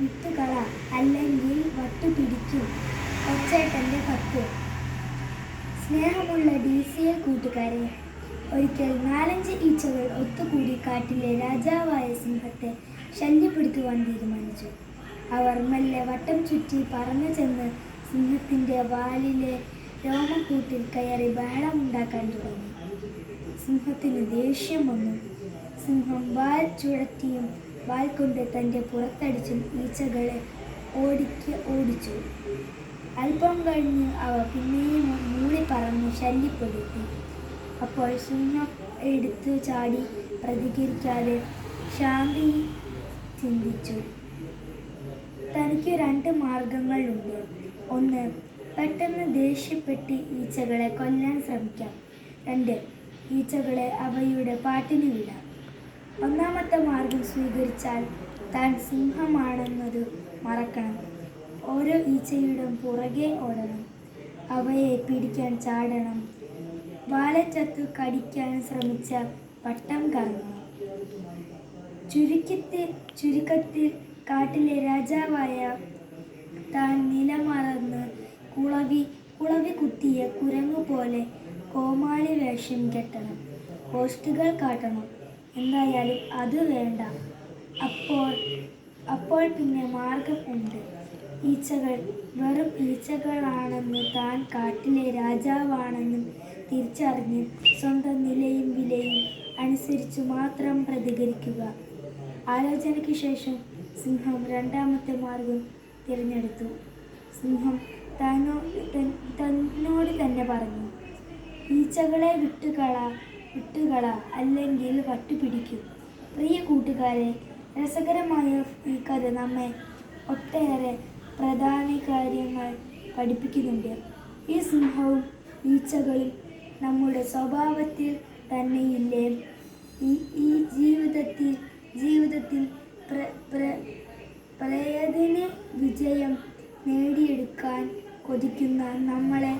വിട്ടുകള അല്ലെങ്കിൽ വട്ടുപിടിക്കും. ഒച്ചേട്ടന്റെ കത്ത് സ്നേഹമുള്ള ഡി സി എൽ കൂട്ടുകാരെ ഒരിക്കൽ നാലഞ്ച് ഈച്ചകൾ ഒത്തുകൂടി കാട്ടിലെ രാജാവായ സിംഹത്തെ ശല്യപ്പെടുത്തുവാൻ തീരുമാനിച്ചു. അവർ മെല്ലെ വട്ടം ചുറ്റി പറന്നു ചെന്ന് സിംഹത്തിന്റെ വാലിലെ രോമക്കൂട്ടിൽ കയറി ബഹളമുണ്ടാക്കാൻ തുടങ്ങി. സിംഹത്തിന് ദേഷ്യം വന്നു. സിംഹം വാൽ ചുഴറ്റിയും വാൽ തന്റെ പുറത്തടിച്ചും ഈച്ചകളെ ഓടിക്ക് ഓടിച്ചു. അല്പം കഴിഞ്ഞ് അവ പിന്നെയും മൂളി പറഞ്ഞ് ശല്യപ്പെടുത്തി. അപ്പോൾ സിംഹം എടുത്തു ചാടി പ്രതികരിക്കാതെ ശാന്തി ചിന്തിച്ചു. തനിക്ക് രണ്ട് മാർഗങ്ങളുണ്ട്. ഒന്ന് പെട്ടെന്ന് ദേഷ്യപ്പെട്ട് ഈച്ചകളെ കൊല്ലാൻ ശ്രമിക്കാം. രണ്ട് ഈച്ചകളെ അവയുടെ പാട്ടിന് വിടാം. ഒന്നാമത്തെ മാർഗം സ്വീകരിച്ചാൽ താൻ സിംഹമാണെന്നത് മറക്കണം. ഓരോ ഈച്ചയുടെ പുറകെ ഓടണം. അവയെ പിടിക്കാൻ ചാടണം. വാലറ്റത്ത് കടിക്കാൻ ശ്രമിച്ച പട്ടം കറങ്ങണം. ചുരുക്കത്തിൽ ചുരുക്കത്തിൽ കാട്ടിലെ രാജാവായ താൻ നിലമറന്ന് കുളവി കുളവി കുത്തിയ കുരങ്ങു പോലെ കോമാളി വേഷം കെട്ടണം. പോസ്റ്റുകൾ കാട്ടണം. എന്തായാലും അത് വേണ്ട. അപ്പോൾ അപ്പോൾ പിന്നെ മാർഗം ഉണ്ട്. ഈച്ചകൾ വെറും ഈച്ചകളാണെന്ന് താൻ കാട്ടിലെ രാജാവാണെന്നും തിരിച്ചറിഞ്ഞ് സ്വന്തം നിലയും വിലയും അനുസരിച്ച് മാത്രം പ്രതികരിക്കുക. ആലോചനയ്ക്ക് ശേഷം സിംഹം രണ്ടാമത്തെ മാർഗം തിരഞ്ഞെടുത്തു. സിംഹം തന്നോ തന്നോട് തന്നെ പറഞ്ഞു ഈച്ചകളെ വിട്ടുകള വിട്ടുകള അല്ലെങ്കിൽ വട്ടുപിടിക്കും. പ്രിയ കൂട്ടുകാരെ രസകരമായ ഈ കഥ നമ്മെ ഒട്ടേറെ പ്രധാന കാര്യങ്ങൾ പഠിപ്പിക്കുന്നുണ്ട്. ഈ സിംഹവും ഈച്ചകളും നമ്മുടെ സ്വഭാവത്തിൽ തന്നെയില്ലേ? ഈ ഈ ജീവിതത്തിൽ ജീവിതത്തിൽ പ്ര പ്ര വിജയം നേടിയെടുക്കാൻ കൊതിക്കുന്ന നമ്മളെ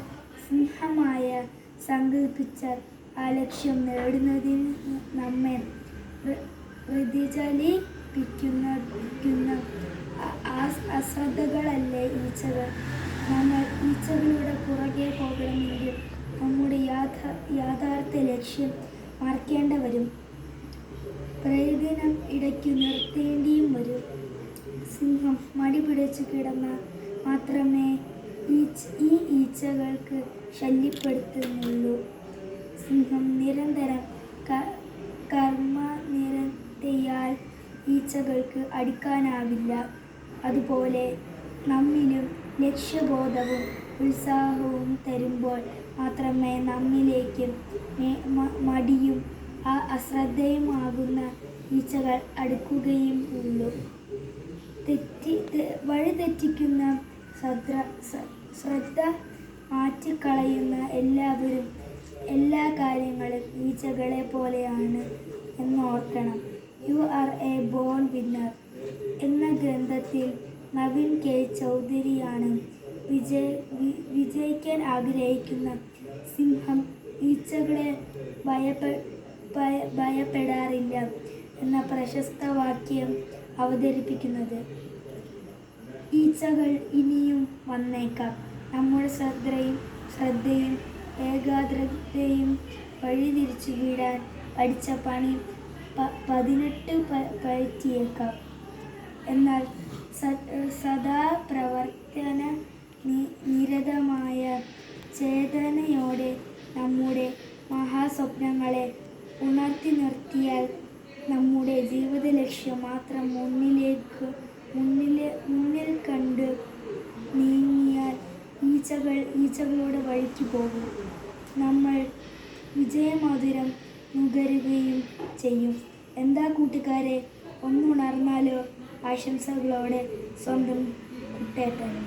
സിംഹമായ സങ്കല്പിച്ച ആ ലക്ഷ്യം നേടുന്നതിന് നമ്മെ പ്രതിചലിപ്പിക്കുന്ന അശ്രദ്ധകളല്ലേ ഈച്ചകൾ? നമ്മൾ ഈച്ചകളുടെ പുറകെ പോകണമെങ്കിൽ നമ്മുടെ യാഥാ യാഥാർത്ഥ ലക്ഷ്യം മറക്കേണ്ട വരും പ്രയോജനം ഇടയ്ക്ക് നിർത്തേണ്ടിയും വരും. സിംഹം മടി പിടിച്ചു കിടന്ന മാത്രമേ ഈ ഈച്ചകൾക്ക് ശല്യപ്പെടുത്തുന്നുള്ളൂ. സിംഹം നിരന്തരം ക- കർമ്മ നിരന്തയാൽ ഈച്ചകൾക്ക് അടിക്കാനാവില്ല. അതുപോലെ നമ്മിലും ലക്ഷ്യബോധവും ഉത്സാഹവും തരുമ്പോൾ മാത്രമേ നമ്മിലേക്ക് മടിയും ആ അശ്രദ്ധയുമാകുന്ന ഈച്ചകൾ അടുക്കുകയും ഉള്ളൂ. തെറ്റി വഴിതെറ്റിക്കുന്ന ശ്രദ്ധ ശ്ര- ശ്രദ്ധ മാറ്റിക്കളയുന്ന എല്ലാവരും എല്ലാ കാര്യങ്ങളും ഈച്ചകളെ പോലെയാണ് എന്നോർക്കണം. You are a born winner. എന്ന ഗ്രന്ഥത്തിൽ നവീൻ കെ. ചൗധരിയാണ് വിജയ വിജയിക്കാൻ ആഗ്രഹിക്കുന്ന സിംഹം ഈച്ചകളെ ഭയപ്പെ ഭയ- ഭയപ്പെടാറില്ല എന്ന പ്രശസ്ത വാക്യം അവതരിപ്പിക്കുന്നത്. ഈച്ചകൾ ഇനിയും വന്നേക്കാം. നമ്മുടെ ശ്രദ്ധയും ശ്രദ്ധയും ഏകാഗ്രതയും വഴിതിരിച്ചു വീടാൻ പഠിച്ച പണി പ- പതിനെട്ട് പയറ്റിയേക്കാം. എന്നാൽ സദാ പ്രവർത്തന നിരതമായ ചേതനയോടെ നമ്മുടെ മഹാസ്വപ്നങ്ങളെ ഉണർത്തി നിർത്തിയാൽ നമ്മുടെ ജീവിത ലക്ഷ്യം മാത്രം മുന്നിലേക്ക് മുന്നിലെ മുന്നിൽ ഈച്ചകൾ ഈച്ചകളുടെ വഴിക്ക് പോകും. നമ്മൾ വിജയമധുരം നുകരുകയും ചെയ്യും. എന്താ കൂട്ടുകാരെ? ഒന്നുണർന്നാലോ ആശംസകളോടെ സ്വന്തം കുട്ടേട്ടൻ.